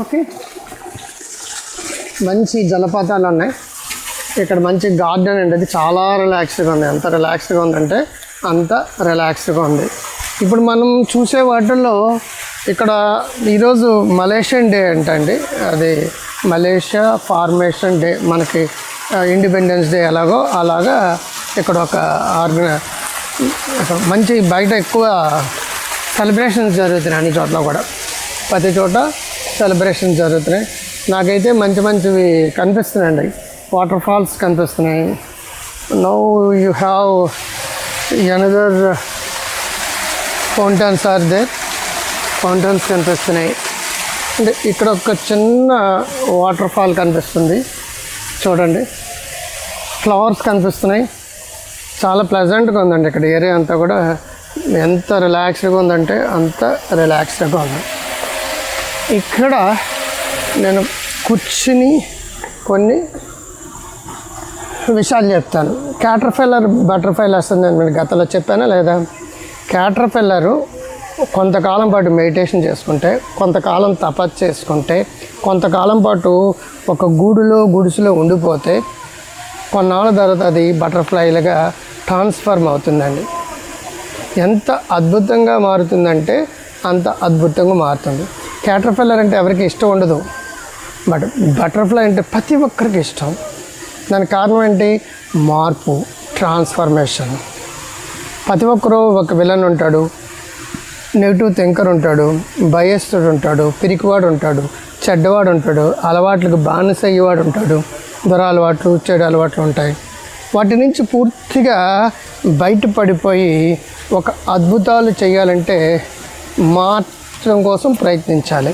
Okay. మంచి జలపాతాలు ఉన్నాయి. ఇక్కడ మంచి గార్డెన్ అండి అది చాలా రిలాక్స్గా ఉంది. ఎంత రిలాక్స్గా ఉందంటే అంత రిలాక్స్గా ఉంది. ఇప్పుడు మనం చూసే వాటిల్లో ఇక్కడ ఈరోజు మలేషియన్ డే అంటండి. అది మలేషియా ఫార్మేషన్ డే. మనకి ఇండిపెండెన్స్ డే ఎలాగో అలాగా ఇక్కడ ఒక ఆర్గన మంచి బయట ఎక్కువ సెలబ్రేషన్స్ జరుగుతున్నాయి అన్ని చోట్ల కూడా. ప్రతి చోట సెలబ్రేషన్ జరుగుతున్నాయి. నాకైతే మంచి మంచివి కనిపిస్తున్నాయండి. వాటర్ ఫాల్స్ కనిపిస్తున్నాయి. Now you have another fountains are there fountains కనిపిస్తున్నాయి. అంటే ఇక్కడ ఒక చిన్న వాటర్ ఫాల్ కనిపిస్తుంది. చూడండి. ఫ్లవర్స్ కనిపిస్తున్నాయి. చాలా ప్లెజెంట్గా ఉందండి ఇక్కడ ఏరియా అంతా కూడా. ఎంత రిలాక్స్డ్గా ఉందంటే అంత రిలాక్స్డ్గా ఉంది. ఇక్కడ నేను కూర్చుని కొన్ని విషయాలు చెప్తాను. క్యాటర్ఫెల్లర్ బటర్ఫ్లై వస్తుంది నేను మీకు గతంలో చెప్పానా లేదా? క్యాటర్ఫెల్లరు కొంతకాలం పాటు మెడిటేషన్ చేసుకుంటే కొంతకాలం తపస్సు చేసుకుంటే కొంతకాలం పాటు ఒక గూడులో గుడిసెలో ఉండిపోతే కొన్నాళ్ళ తర్వాత అది బటర్ఫ్లైలుగా ట్రాన్స్ఫర్మ్ అవుతుందండి. ఎంత అద్భుతంగా మారుతుందంటే అంత అద్భుతంగా మారుతుంది. క్యాటర్ఫిల్లర్ అంటే ఎవరికి ఇష్టం ఉండదు. బట్ బటర్ఫ్లై అంటే ప్రతి ఒక్కరికి ఇష్టం. దానికి కారణం ఏంటి? మార్పు ట్రాన్స్ఫర్మేషన్. ప్రతి ఒక్కరూ ఒక విలన్ ఉంటాడు. నెగిటివ్ థింకర్ ఉంటాడు. భయస్తుడు ఉంటాడు. పిరికివాడు ఉంటాడు. చెడ్డవాడు ఉంటాడు. అలవాట్లకు బానిస అయ్యేవాడు ఉంటాడు. దొర అలవాట్లు చెడు అలవాట్లు ఉంటాయి. వాటి నుంచి పూర్తిగా బయటపడిపోయి ఒక అద్భుతాలు చేయాలంటే మార్చడం కోసం ప్రయత్నించాలి.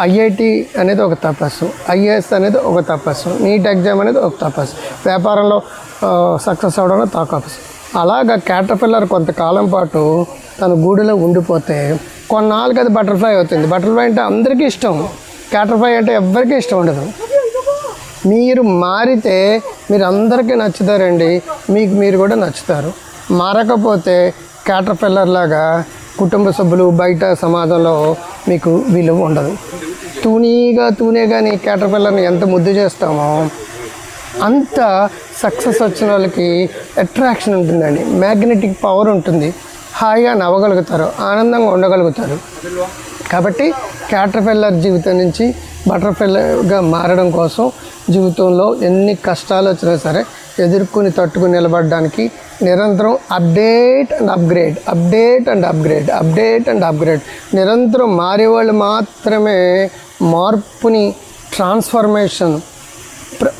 ఐఐటి అనేది ఒక తపస్సు. ఐఏఎస్ అనేది ఒక తపస్సు. నీట్ ఎగ్జామ్ అనేది ఒక తపస్సు. వ్యాపారంలో సక్సెస్ అవడం తపస్సు. అలాగా క్యాటర్పిల్లర్ కొంతకాలం పాటు తన గూడులో ఉండిపోతే కొన్నాళ్ళకి అది బటర్ఫ్లై అవుతుంది. బటర్ఫ్లై అంటే అందరికీ ఇష్టం. క్యాటర్ఫ్లై అంటే ఎవరికీ ఇష్టం ఉండదు. మీరు మారితే మీరు అందరికీ నచ్చుతారండి. మీకు మీరు కూడా నచ్చుతారు. మారకపోతే క్యాటర్పిల్లర్ లాగా కుటుంబ సభ్యులు బయట సమాజంలో మీకు విలువ ఉండదు. తూనీగా తూనే కానీ క్యాటర్పిల్లర్ని ఎంత ముద్దు చేస్తామో అంత సక్సెస్ వచ్చిన వాళ్ళకి అట్రాక్షన్ ఉంటుందండి. మ్యాగ్నెటిక్ పవర్ ఉంటుంది. హాయిగా నవ్వగలుగుతారు ఆనందంగా ఉండగలుగుతారు. కాబట్టి క్యాటర్పిల్లర్ జీవితం నుంచి బటర్ఫిల్లర్గా మారడం కోసం జీవితంలో ఎన్ని కష్టాలు వచ్చినా సరే ఎదుర్కొని తట్టుకుని నిలబడడానికి నిరంతరం update and upgrade update and upgrade update and upgrade. నిరంతరం మారేవాళ్ళు మాత్రమే మార్పుని ట్రాన్స్ఫర్మేషన్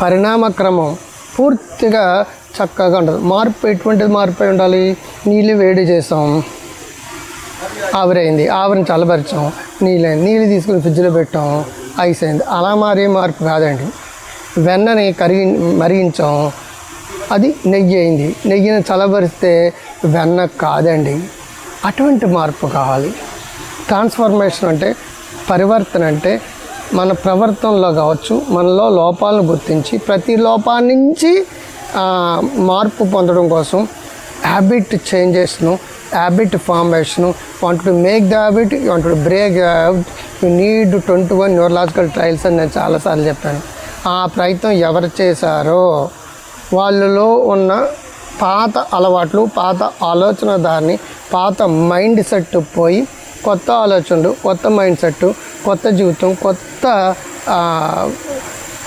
పరిణామక్రమం పూర్తిగా చక్కగా ఉండదు. మార్పు ఎటువంటిది మార్పు అయి ఉండాలి? నీళ్ళు వేడి చేసాం. ఆవిరైంది. ఆవిరిని చల్లబరిచాం. నీళ్ళు నీళ్ళు తీసుకుని ఫ్రిడ్జ్లో పెట్టాం. ఐస్ అయింది. అలా మారే మార్పు కాదండి. వెన్నని కరిగి మరిగించాం. అది నెయ్యి అయింది. నెయ్యిని చలబరిస్తే వెన్న కాదండి. అటువంటి మార్పు కావాలి. ట్రాన్స్ఫర్మేషన్ అంటే పరివర్తన అంటే మన ప్రవర్తనలో కావచ్చు మనలో లోపాలను గుర్తించి ప్రతి లోపాల నుంచి మార్పు పొందడం కోసం habit చేంజెస్ను habit formation want to make the habit you want to break habit you need twenty one neurological trials అని నేను చాలాసార్లు చెప్పాను. ఆ ప్రయత్నం ఎవరు చేశారో వాళ్ళలో ఉన్న పాత అలవాట్లు పాత ఆలోచన దారిని పాత మైండ్ సెట్ పోయి కొత్త ఆలోచనలు కొత్త మైండ్ సెట్ కొత్త జీవితం కొత్త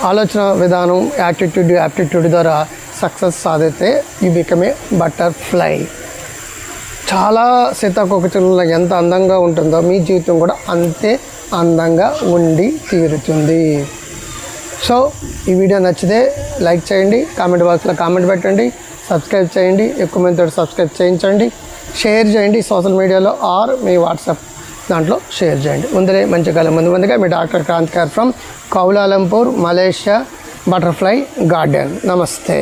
ఆలోచన విధానం యాటిట్యూడ్ యాప్టిట్యూడ్ ద్వారా సక్సెస్ సాధిస్తే యూ బికమ్ ఏ బటర్ఫ్లై. చాలా సీతాకోకచిలుల ఎంత అందంగా ఉంటుందో మీ జీవితం కూడా అంతే అందంగా ఉండి తీరుతుంది. సో ఈ వీడియో నచ్చితే లైక్ చేయండి కామెంట్ బాక్స్లో కామెంట్ పెట్టండి సబ్స్క్రైబ్ చేయండి ఎక్కువ మందితో సబ్స్క్రైబ్ చేయించండి షేర్ చేయండి సోషల్ మీడియాలో ఆర్ మీ వాట్సాప్ దాంట్లో షేర్ చేయండి. ముందరే మంచి కాలం ముందు ముందుగా మీ డాక్టర్ క్రాంత్ గారు from Kuala Lumpur Malaysia butterfly garden. నమస్తే.